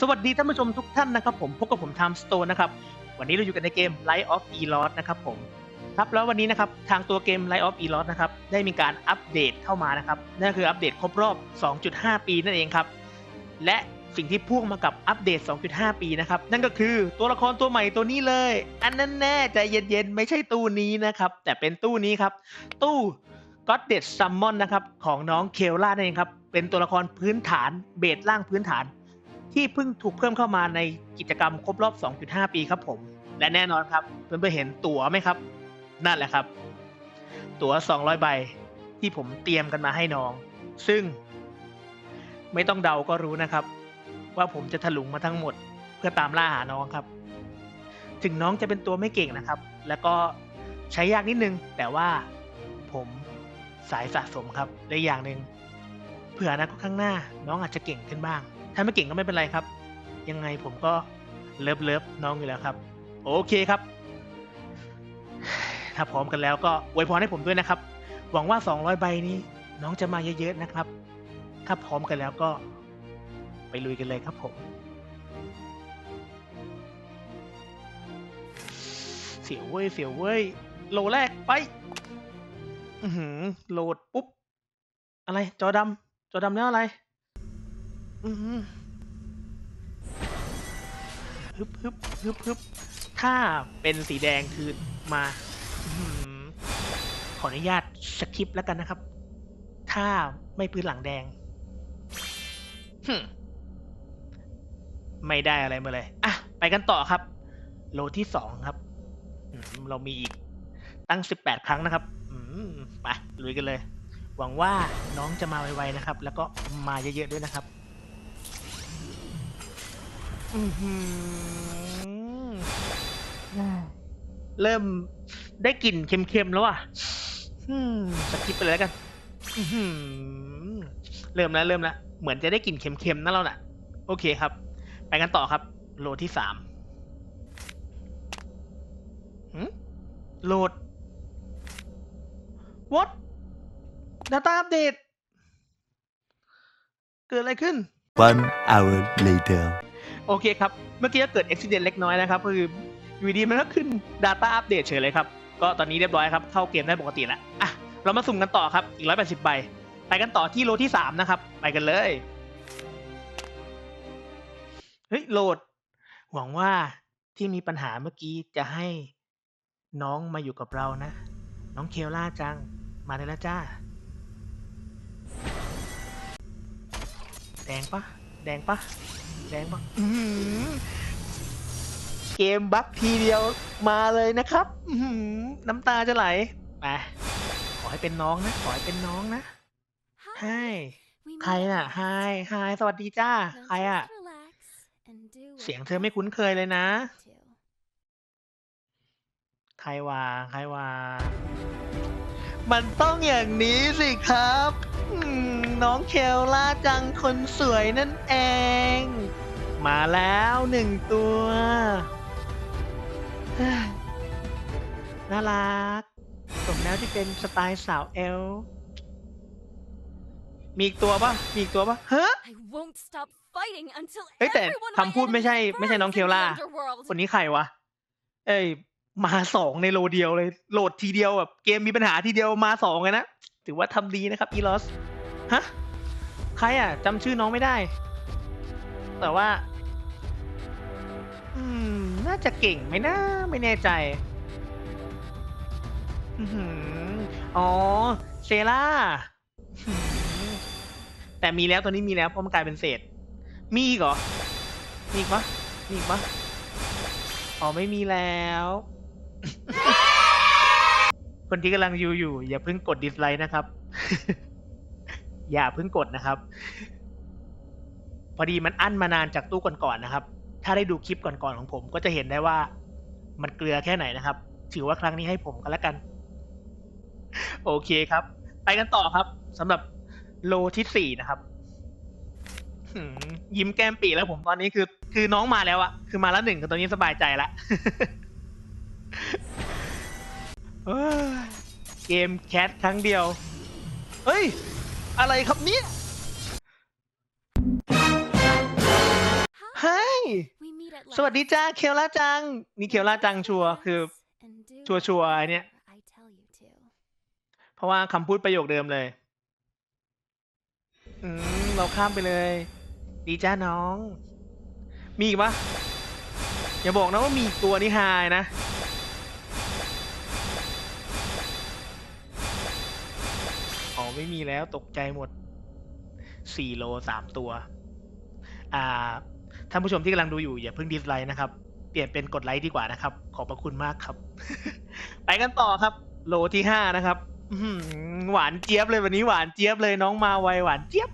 สวัสดีท่านผู้ชมทุกท่านนะครับผมพบกับผมไทม์สโตนนะครับวันนี้เราอยู่กันในเกม Light of e l o t นะครับผมครับแล้ววันนี้นะครับทางตัวเกม Light of e l o t นะครับได้มีการอัปเดตเข้ามานะครับนั่นคืออัปเดตครบรอบ 2.5 ปีนั่นเองครับ และสิ่งที่พ่วงมากับอัปเดต 2.5 ปีนะครับนั่นก็คือตัวละครตัวใหม่ตัวนี้เลย อันนั้นแน่ใจเย็นๆไม่ใช่ตู้นี้นะครับแต่เป็นตู้นี้ครับตู้ God d e a d Summon นะครับของน้องเคลล่านั่นเองครับเป็นตัวละครพื้นฐานเบสล่างพื้นฐาน ที่เพิ่งถูกเพิ่มเข้ามาในกิจกรรมครบรอบ 2.5 ปีครับผม และแน่นอนครับ เพื่อนๆเห็นตั๋วไหมครับ นั่นแหละครับ ตั๋ว 200 ใบที่ผมเตรียมกันมาให้น้อง ซึ่ง ไม่ต้องเดาก็รู้นะครับ ว่าผมจะถลุงมาทั้งหมด เพื่อตามล่าหาน้องครับ ถึงน้องจะเป็นตัวไม่เก่งนะครับ แล้วก็ใช้ยากนิดนึง แต่ว่าผมสายสะสมครับและอย่างหนึ่งเผื่ออนะก็ข้างหน้าน้องอาจจะเก่งขึ้นบ้าง ถ้าไม่เก่งก็ไม่เป็นไรครับ ยังไงผมก็เลิฟเลิฟน้องอยู่แล้วครับ โอเคครับ ถ้าพร้อมกันแล้วก็อวยพรให้ผมด้วยนะครับ หวังว่า 200 ใบนี้ น้องจะมาเยอะๆนะครับ ถ้าพร้อมกันแล้วก็ไปลุยกันเลยครับผมเสียวเว้ยเสียวเว้ยโหลแรกไปอือหือโหลดปุ๊บ อะไรจอดำจอดำแล้วอะไร ฮึบฮึบฮึบฮึบถ้าเป็นสีแดงคือมาอื้อหือขออนุญาตสคริปต์แล้วกันนะครับ ถ้าไม่พื้นหลังแดงหึ่มไม่ได้อะไรมาเลย อะ ไปกันต่อครับ โลที่สองครับอืมเรามีอีก ตั้งสิบแปดครั้งนะครับอืมไปลุยกันเลย หวังว่าน้องจะมาไวๆนะครับ แล้วก็มาเยอะๆด้วยนะครับอือหือ เริ่มได้กลิ่นเค็มๆแล้วอะอืมสกิปไปเลยแล้วกันอื้อหือเริ่มแล้วเริ่มแล้วเหมือนจะได้กลิ่นเค็มๆนั่นแล้วน่ะ โอเคครับ ไปกันต่อครับ โหลดที่สามหืมโหลด what data update เกิดอะไรขึ้น One hour later. โอเคครับ เมื่อกี้ก็เกิดอุบิเหตุเล็กน้อยนะครับคืออยู่ดีมันก็ขึ้น Data Update เฉยเลยครับ ก็ตอนนี้เรียบร้อยครับ เข้าเกมได้ปกติแล้ว อะ เรามาสุ่มกันต่อครับ อีก 180 ใบ ไปกันต่อที่โลที่ 3 นะครับ ไปกันเลย เฮ้ย โหลด หวังว่าที่มีปัญหาเมื่อกี้จะให้น้องมาอยู่กับเรานะ น้องเคลล่าจัง มาเลยแล้วจ้า แดงปะแดงปะ แดงปะอื้อหือเกมบัคทีเดียวมาเลยนะครับอื้อหือน้ำตาจะไหลไปขอให้เป็นน้องนะ ขอให้เป็นน้องนะไฮใครน่ะไฮไฮสวัสดีจ้า ใครอะ เสียงเธอไม่คุ้นเคยเลยนะ ใครว่า ใครว่า มันต้องอย่างนี้สิครับอืม น้องเคลล่าจังคนสวยนั่นเอง มาแล้วหนึ่งตัวเฮ้ยน่ารักสมแล้วที่เป็นสไตล์สาวเอล มีอีกตัวปะมีอีกตัวปะเฮ้ยเฮ้ยแต่คำพูดไม่ใช่ ไม่ใช่น้องเคลล่า คนนี้ใครวะ เอ้ย มาสองในโลเดียวเลย โหลดทีเดียวแบบเกมมีปัญหาทีเดียวมาสองเลยนะ ถือว่าทำดีนะครับอีลอส ฮะ ใครอะจำชื่อน้องไม่ได้ แต่ว่า อืม น่าจะเก่งไหมนะ ไม่แน่ใจ อือหืออ๋อ เซล่าอื้อหือแต่มีแล้วตอนนี้มีแล้วเพราะมันกลายเป็นเศษ มีอีกเหรอ มีอีกปะมีอีกปะอ๋อ ไม่มีแล้ว คนที่กำลังอยู่อยู่ อย่าเพิ่งกดดิสไลค์นะครับ อย่าเพิ่งกดนะครับ พอดีมันอั้นมานานจากตู้ก่อนๆนะครับ ถ้าได้ดูคลิปก่อนๆของผม ก็จะเห็นได้ว่ามันเกลือแค่ไหนนะครับ ถือว่าครั้งนี้ให้ผมก็แล้วกัน โอเคครับ ไปกันต่อครับสำหรับโลที่สี่นะครับยิ้มแก้มปีแล้วผมตอนนี้คือ คือน้องมาแล้วอะคือมาแล้วหนึ่งคือตอนนี้สบายใจละเกมแคสครั้งเดียว เฮ้ย อะไรครับเนี่ยเฮ้ย สวัสดีจ้าเคลล่าจัง นี่เคลล่าจังชัวร์คือ ชัวร์ชัวร์ไอ้เนี่ย เพราะว่าคำพูดประโยคเดิมเลย อืม เราข้ามไปเลย ดีจ้าน้อง มีอีกปะอย่าบอกนะว่ามีอีกตัวนี่ฮายนะ ไม่มีแล้วตกใจหมดสี่โลสามตัว อ่าท่านผู้ชมที่กำลังดูอยู่อย่าเพิ่งดิสไลค์นะครับ เปลี่ยนเป็นกดไลค์ดีกว่านะครับ ขอบพระคุณมากครับ ไปกันต่อครับ โลที่ห้านะครับหวานเจี๊ยบเลยวันนี้หวานเจี๊ยบเลยน้องมาไวหวานเจี๊ยบ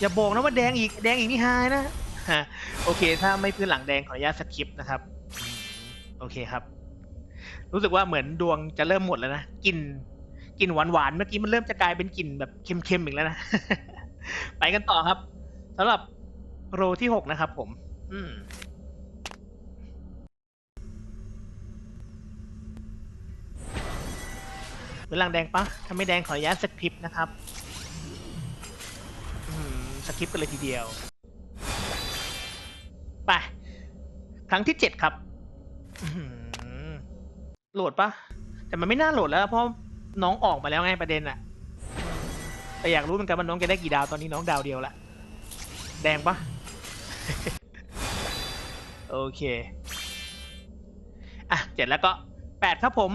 อย่าบอกนะว่าแดงอีกแดงอีกนี่ฮายนะโอเค ถ้าไม่พื้นหลังแดงขออนุญาตสคิปนะครับ โอเคครับ รู้สึกว่าเหมือนดวงจะเริ่มหมดแล้วนะกลิ่นกลิ่นหวานๆเมื่อกี้มันเริ่มจะกลายเป็นกลิ่นแบบเค็มๆอีกแล้วนะไปกันต่อครับสำหรับโรที่หกนะครับ ผม อืมหรือหลังแดงปะถ้าไม่แดงขออนุญาตสคริปต์นะครับสคริปต์กันเลยทีเดียว ไป ครั้งที่เจ็ดครับ โหลดปะแต่มันไม่น่าโหลดแล้ว เพราะน้องออกมาแล้วไงประเด็นอะแต่อยากรู้เหมือนกันว่าน้องจะได้กี่ดาวตอนนี้น้องดาวเดียวละแดงปะโอเค อะเจ็ดแล้วก็แปดครับผม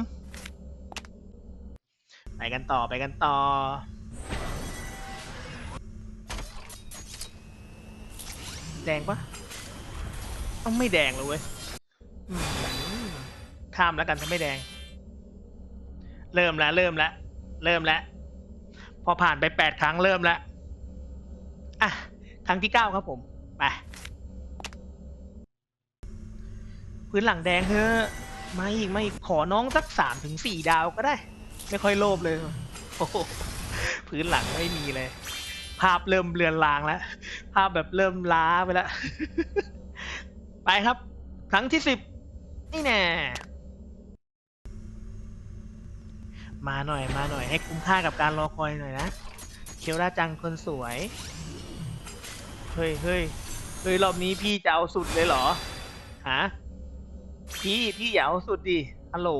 ไปกันต่อไปกันต่อ แดงปะต้องไม่แดงเลยเว้ย ข้ามแล้วกันถ้าไม่แดง เริ่มแล้วเริ่มแล้วเริ่มแล้วพอผ่านไปแปดครั้งเริ่มแล้วอะครั้งที่เก้าครับผมไปพื้นหลังแดงเถอะมาอีกไมาอีกขอน้องสักสามถึงสี่ดาวก็ได้ ไม่ค่อยโลภเลยโอ้โหพื้นหลังไม่มีเลย ภาพเริ่มเลือนลางแล้ว ภาพแบบเริ่มล้าไปแล้ว ไปครับ ครั้งที่สิบนี่แน่ มาหน่อยมาหน่อยให้คุ้มค่ากับการรอคอยหน่อยนะเคียวราจังคนสวย เฮ้ยเฮ้ยเฮ้ยรอบนี้พี่จะเอาสุดเลยเหรอฮะพี่พี่อย่าเอาสุดดิฮัลโหล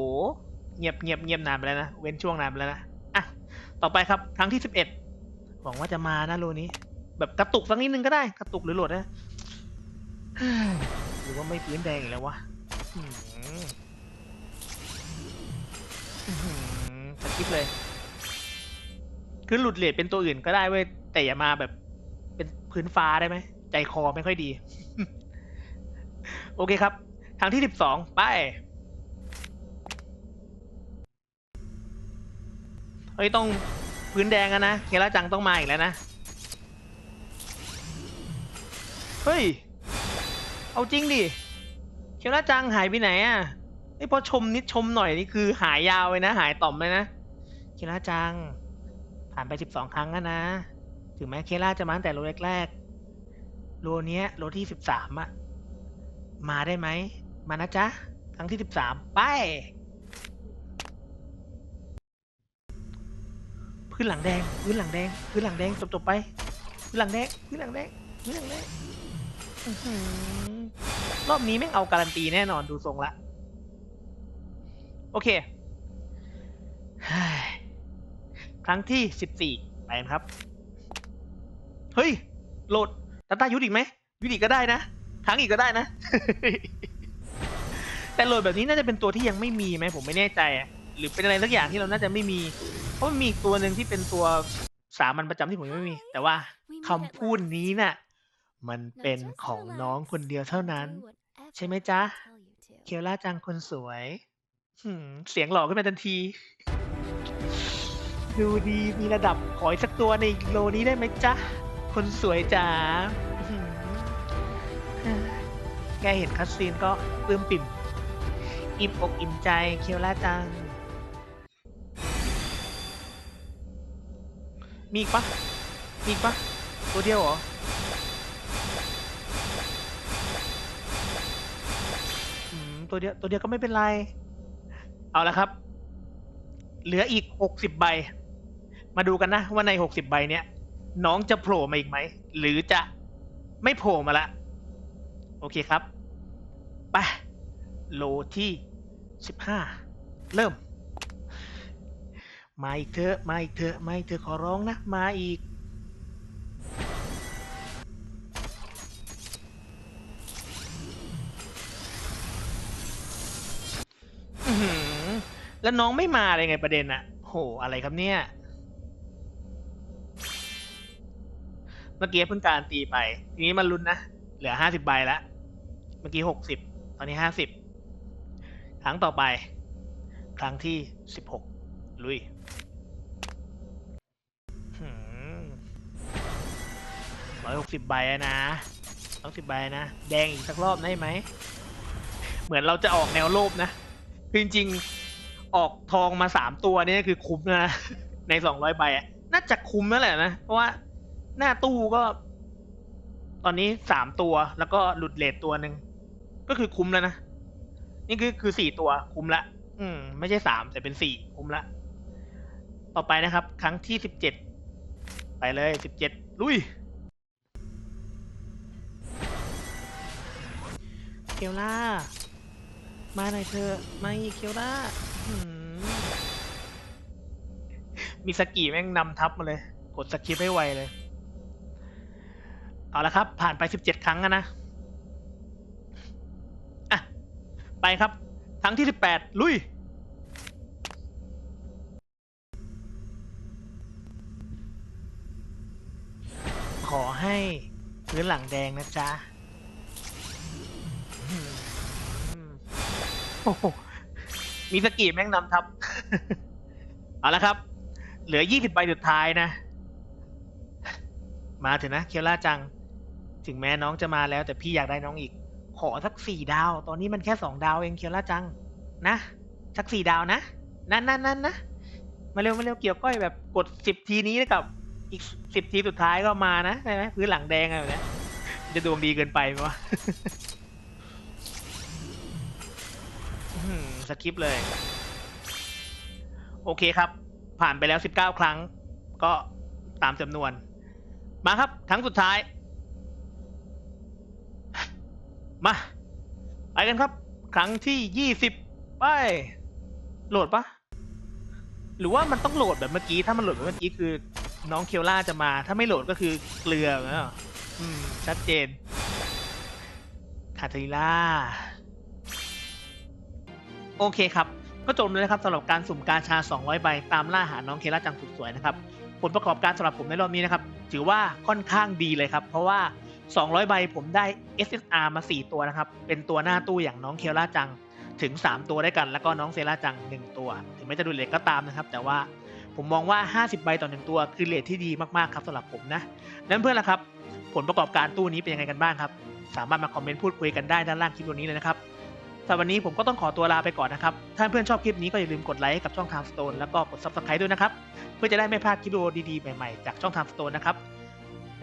เงียบเงียบเงียบนานไปแล้วนะเว้นช่วงนานไปแล้วนะอะต่อไปครับครั้งที่สิบเอ็ดหวังว่าจะมานะโลนี้ แบบกระตุกสักนิดนึงก็ได้กระตุกหรือโหลดนะหรือว่าไม่พื้นแดงอีกแล้ววะ อื้อหืออื้อหือสกิปเลย คือหลุดเลทเป็นตัวอื่นก็ได้เว้ยแต่อย่ามาแบบ เป็นพื้นฟ้าได้ไหม ใจคอไม่ค่อยดี โอเคครับครั้งที่สิบสองไป เฮ้ย ต้องพื้นแดงอะนะ เคล่าจังต้องมาอีกแล้วนะ เฮ้ย เอาจริงดิ เคล่าจังหายไปไหนอะไอพอชมนิดชมหน่อยนี่คือหายยาวเลยนะ หายต่อมเลยนะ เคล่าจัง ผ่านไปสิบสองครั้งแล้วนะ ถึงแม้เคล่าจะมาตั้งแต่โลแรกๆโลเนี้ยโลที่สิบสามอะมาได้ไหม มานะจ๊ะ ครั้งที่สิบสามไป พื้นหลังแดง พื้นหลังแดง พื้นหลังแดงจบๆไป พื้นหลังแดง พื้นหลังแดง พื้นหลังแดงรอบนี้แม่งเอาการันตีแน่นอนดูทรงละ โอเคฮ้ย ครั้งที่สิบสี่ไปกันครับ เฮ้ย โหลดตาตายุดอีกไหมยุดอีกก็ได้นะครั้งอีกก็ได้นะ แต่โหลดแบบนี้น่าจะเป็นตัวที่ยังไม่มีไหมผมไม่แน่ใจหรือเป็นอะไรสักอย่างที่เราน่าจะไม่มี เพราะมันมีอีกตัวหนึ่งที่เป็นตัวสามัญประจำที่ผมยังไม่มี แต่ว่าคำพูดนี้น่ะ มันเป็นของน้องคนเดียวเท่านั้น ใช่ไหมจ๊ะ เคียวล่าจังคนสวยเสียงหล่อขึ้นมาทันที ดูดีมีระดับขออีกสักตัวในโลนี้ได้ไหมจ๊ะ คนสวยจ๋าแกเห็นคัสซีนก็ปลื้มปิ่ม อิ่มอกอิ่มใจเคียวล่าจัง มีอีกปะมีอีกปะตัวเดียวเหรอ ตัวเดียวตัวเดียวก็ไม่เป็นไร เอาละครับ เหลืออีกหกสิบใบ มาดูกันนะว่าใน60ใบเนี้ยน้องจะโผล่มาอีกไหม หรือจะไม่โผล่มาละ โอเคครับ ไป โลที่15เริ่ม มาอีกเถอะ มาอีกเถอะ มาอีกเถอะ ขอร้องนะ มาอีก แล้วน้องไม่มาเลยไงประเด็นอะโห อะไรครับเนี่ย มื่อกี้เพิ่งการตีไป ทีนี้มันลุ้นนะ เหลือห้าสิบใบแล้วเมื่อกี้หกสิบตอนนี้ห้าสิบครั้งต่อไป ครั้งที่สิบหกลุยร้อยหกสิบใบนะต้องสิบใบนะ แดงอีกสักรอบได้ไหม เหมือนเราจะออกแนวโลภนะ คือจริงๆ ออกทองมาสามตัวนี่คือคุ้มนะ ในสองร้อยใบน่าจะคุ้มแล้วแหละนะ เพราะว่า หน้าตู้ก็ ตอนนี้สามตัวแล้วก็หลุดเลทตัวหนึ่งก็คือคุ้มแล้วนะนี่คือคือสี่ตัวคุ้มละ อืม ไม่ใช่สามแต่เป็นสี่คุ้มละ ต่อไปนะครับ ครั้งที่สิบเจ็ดไปเลยสิบเจ็ดลุยเคียวล่า มาหน่อยเธอะมาอีกเคียวล่าอื้อหือมีสกีแม่งนำทับมาเลย กดสกิปให้ไวเลย เอาละครับ ผ่านไปสิบเจ็ดครั้งนะ อะ ไปครับ ครั้งที่สิบแปดลุย ขอให้พื้นหลังแดงนะจ๊ะ โอ้โห มีสกีแม่งนำทับ เอาละครับ เหลือยี่สิบใบสุดท้ายนะ มาเถอะนะ เคียวล่าจัง ถึงแม้น้องจะมาแล้ว แต่พี่อยากได้น้องอีก ขอสักสี่ดาว ตอนนี้มันแค่สองดาวเองเคียวล่าจัง นะ สักสี่ดาวนะ นั่นนั่นนั่นนะ มาเร็วมาเร็วเกี่ยวก้อยแบบกดสิบทีนี้กับอีกสิบทีสุดท้ายก็มานะใช่ไหมพื้นหลังแดงอะไรแบบเนี้ยจะดวงดีเกินไปไหมวะสคิปเลย โอเคครับ ผ่านไปแล้วสิบเก้าครั้ง ก็ตามจำนวน มาครับ ครั้งสุดท้าย มาไปกันครับ ครั้งที่ยี่สิบไป โหลดปะหรือว่ามันต้องโหลดแบบเมื่อกี้ ถ้ามันโหลดแบบเมื่อกี้คือ น้องเคียวล่าจะมา ถ้าไม่โหลดก็คือเกลืออย่างเงี้ยเหรออืมชัดเจน คาทริล่า โอเคครับ ก็จบเลยนะครับสำหรับการสุ่มกาชา 200 ใบ ตามล่าหาน้องเคล่าจังสุดสวยนะครับ ผลประกอบการสำหรับผมในรอบนี้นะครับ ถือว่าค่อนข้างดีเลยครับ เพราะว่า 200 ใบผมได้ SSR มา 4 ตัวนะครับ เป็นตัวหน้าตู้อย่างน้องเคล่าจังถึง 3 ตัวได้วยกัน แล้วก็น้องเซล่าจัง 1 ตัว ถึงแม้จะดูเลทก็ตามนะครับ แต่ว่าผมมองว่า 50 ใบต่อ 1 ตัว คือเลทที่ดีมาก ๆ ครับสำหรับผมนะนั้นเพื่อนละครับ ผลประกอบการตู้นี้เป็นยังไงกันบ้างครับ สามารถมาคอมเมนต์พูดคุยกันได้ด้านล่างคลิปวิดีโอนี้เลยนะครับสำหรับวันนี้ผมก็ต้องขอตัวลาไปก่อนนะครับ ถ้าเพื่อนชอบคลิปนี้ก็อย่าลืมกดไลค์ให้กับช่องทางสโตนแล้วก็กด subscribe ด้วยนะครับ เพื่อจะได้ไม่พลาดคลิปวิดีโอดีๆใหม่ๆจากช่องทางสโตนนะครับ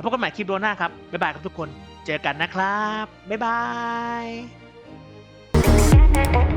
แล้วพบกันใหม่คลิปโดนหน้าครับ บ๊ายบายครับทุกคน เจอกันนะครับ บ๊ายบาย